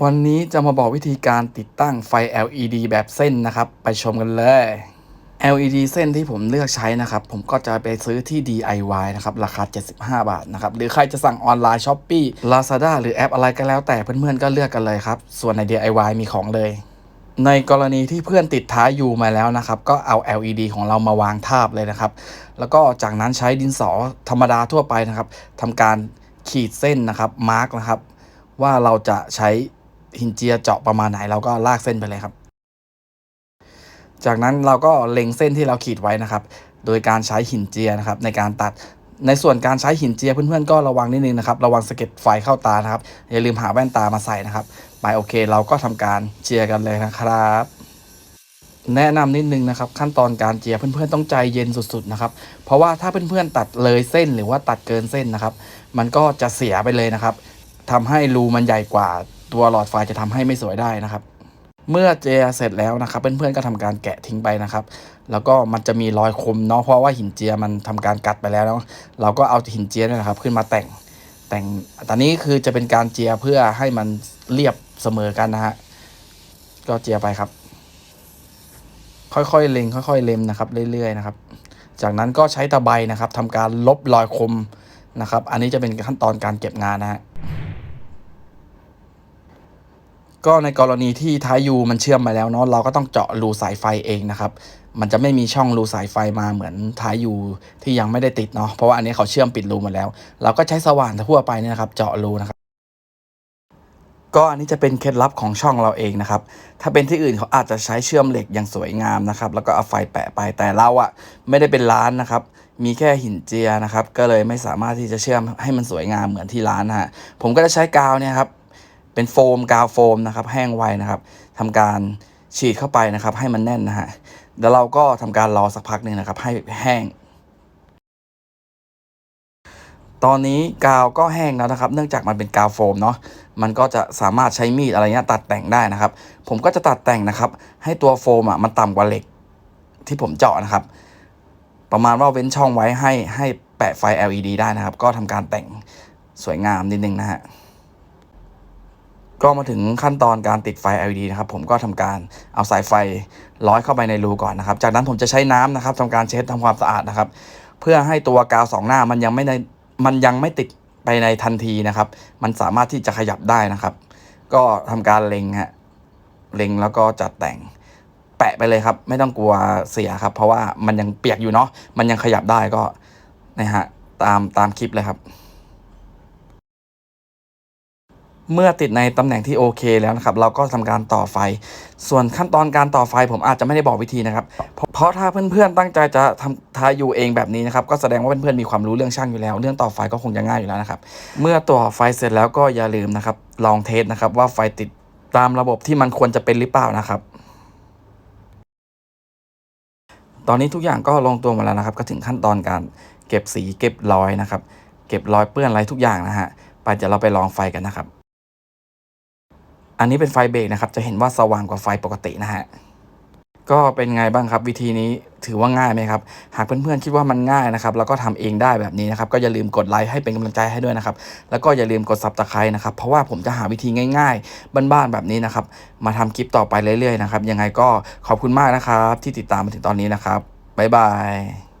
วันนี้จะมาบอกวิธีการติดตั้งไฟ LED แบบเส้นนะครับ ไปชมกันเลย LED เส้นที่ผมเลือกใช้นะครับ ผมก็จะไปซื้อที่ DIY นะครับ ราคา 75 บาทนะครับ หรือใครจะสั่งออนไลน์ Shopee Lazada หรือแอปอะไรก็แล้วแต่เพื่อนๆก็เลือกกันเลยครับ ส่วนใน DIY มีของเลย ในกรณีที่เพื่อนติดท้ายอยู่มาแล้วนะครับ ก็เอา LED ของเรามาวางทาบเลยนะครับ แล้วก็จากนั้นใช้ดินสอธรรมดาทั่วไปนะครับทำการขีดเส้นนะครับมาร์กนะครับ ว่าเราจะใช้ หินเจียเจาะประมาณไหนเราก็ลากเส้นไปเลยครับ จากนั้นเราก็เล็งเส้นที่เราขีดไว้นะครับ โดยการใช้หินเจียนะครับ ในการตัดในส่วนการใช้หินเจียเพื่อนๆก็ระวังนิดนึงนะครับ ระวังสะเก็ดไฟเข้าตานะครับ อย่าลืมหาแว่นตามาใส่นะครับไปโอเคเราก็ทำการเจียกันเลยนะครับ แนะนำนิดนึงนะครับ ขั้นตอนการเจียเพื่อนๆต้องใจเย็นสุดๆนะครับ เพราะว่าถ้าเพื่อนๆตัดเลยเส้นหรือว่าตัดเกินเส้นนะครับ มันก็จะเสียไปเลยนะครับทำให้รูมันใหญ่กว่า ตัวหลอดไฟจะทำให้ไม่สวยได้นะครับ เมื่อเจียเสร็จแล้วนะครับ เพื่อนๆก็ทำการแกะทิ้งไปนะครับ แล้วก็มันจะมีรอยคมเนาะเพราะว่าหินเจียมันทำการกัดไปแล้วเนาะเราก็เอาหินเจียนี่นะครับ ขึ้นมาแต่งแต่งตอนนี้คือจะเป็นการเจียเพื่อให้มันเรียบเสมอกันนะฮะก็เจียไปครับ ค่อยๆเล็งค่อย ๆ เล็มนะครับเรื่อยๆนะครับ จากนั้นก็ใช้ตะไบนะครับทำการลบรอยคมนะครับ อันนี้จะเป็นขั้นตอนการเก็บงานนะฮะ ก็ในกรณีที่ท้ายยูมันเชื่อมมาแล้วเนาะเราก็ต้องเจาะรูสายไฟเองนะครับ มันจะไม่มีช่องรูสายไฟมาเหมือนท้ายยูที่ยังไม่ได้ติดเนาะเพราะว่าอันนี้เขาเชื่อมปิดรูหมดแล้ว เราก็ใช้สว่านทั่วไปเนี่ยนะครับ เจาะรูนะครับ ก็อันนี้จะเป็นเคล็ดลับของช่องเราเองนะครับ ถ้าเป็นที่อื่นเขาอาจจะใช้เชื่อมเหล็กอย่างสวยงามนะครับ แล้วก็เอาไฟแปะไปแต่เราอะไม่ได้เป็นร้านนะครับมีแค่หินเจียนะครับ ก็เลยไม่สามารถที่จะเชื่อมให้มันสวยงามเหมือนที่ร้านฮะผมก็จะใช้กาวเนี่ยครับ เป็นโฟมกาวโฟมนะครับ แห้งไวนะครับทำการฉีดเข้าไปนะครับ ให้มันแน่นนะฮะแล้วเราก็ทำการรอสักพักหนึ่งนะครับ ให้แห้ง ตอนนี้กาวก็แห้งแล้วนะครับ เนื่องจากมันเป็นกาวโฟมเนาะมันก็จะสามารถใช้มีดอะไรเงี้ยตัดแต่งได้นะครับ ผมก็จะตัดแต่งนะครับ ให้ตัวโฟมอะมันต่ำกว่าเหล็ก ที่ผมเจาะนะครับ ประมาณว่าเว้นช่องไว้ให้ให้แปะไฟ LED ได้นะครับ ก็ทำการแต่งสวยงามนิดนึงนะฮะ ก็มาถึงขั้นตอนการติดไฟ LED นะครับผมก็ทำการเอาสายไฟร้อยเข้าไปในรูก่อนนะครับ จากนั้นผมจะใช้น้ำนะครับทำการเช็ดทำความสะอาดนะครับ เพื่อให้ตัวกาวสองหน้ามันยังไม่ในมันยังไม่ติดไปในทันทีนะครับ มันสามารถที่จะขยับได้นะครับ ก็ทำการเล็งฮะเล็งแล้วก็จัดแต่งแปะไปเลยครับ ไม่ต้องกลัวเสียครับ เพราะว่ามันยังเปียกอยู่เนาะมันยังขยับได้ก็นะฮะตามตามคลิปเลยครับ เมื่อติดในตำแหน่งที่โอเคแล้วนะครับ เราก็ทำการต่อไฟ ส่วนขั้นตอนการต่อไฟผมอาจจะไม่ได้บอกวิธีนะครับเพราะเพราะถ้าเพื่อนๆตั้งใจจะทำทายูเองแบบนี้นะครับ ก็แสดงว่าเพื่อนๆมีความรู้เรื่องช่างอยู่แล้ว เรื่องต่อไฟก็คงจะง่ายอยู่แล้วนะครับ เมื่อต่อไฟเสร็จแล้วก็อย่าลืมนะครับ ลองเทสนะครับว่าไฟติดตามระบบที่มันควรจะเป็นหรือเปล่านะครับ ตอนนี้ทุกอย่างก็ลงตัวหมดแล้วนะครับ ก็ถึงขั้นตอนการเก็บสีเก็บรอยนะครับ เก็บรอยเปื้อนอะไรทุกอย่างนะฮะไปเดี๋ยวเราไปลองไฟกันนะครับ อันนี้เป็นไฟเบรกนะครับ จะเห็นว่าสว่างกว่าไฟปกตินะฮะก็เป็นไงบ้างครับ วิธีนี้ถือว่าง่ายไหมครับ หากเพื่อนๆคิดว่ามันง่ายนะครับ แล้วก็ทำเองได้แบบนี้นะครับ ก็อย่าลืมกดไลค์ให้เป็นกำลังใจให้ด้วยนะครับ แล้วก็อย่าลืมกดซับสไครต์นะครับ เพราะว่าผมจะหาวิธีง่ายๆ บ้านๆแบบนี้นะครับ มาทำคลิปต่อไปเรื่อยๆนะครับ ยังไงก็ขอบคุณมากนะครับ ที่ติดตามมาถึงตอนนี้นะครับบ๊ายบาย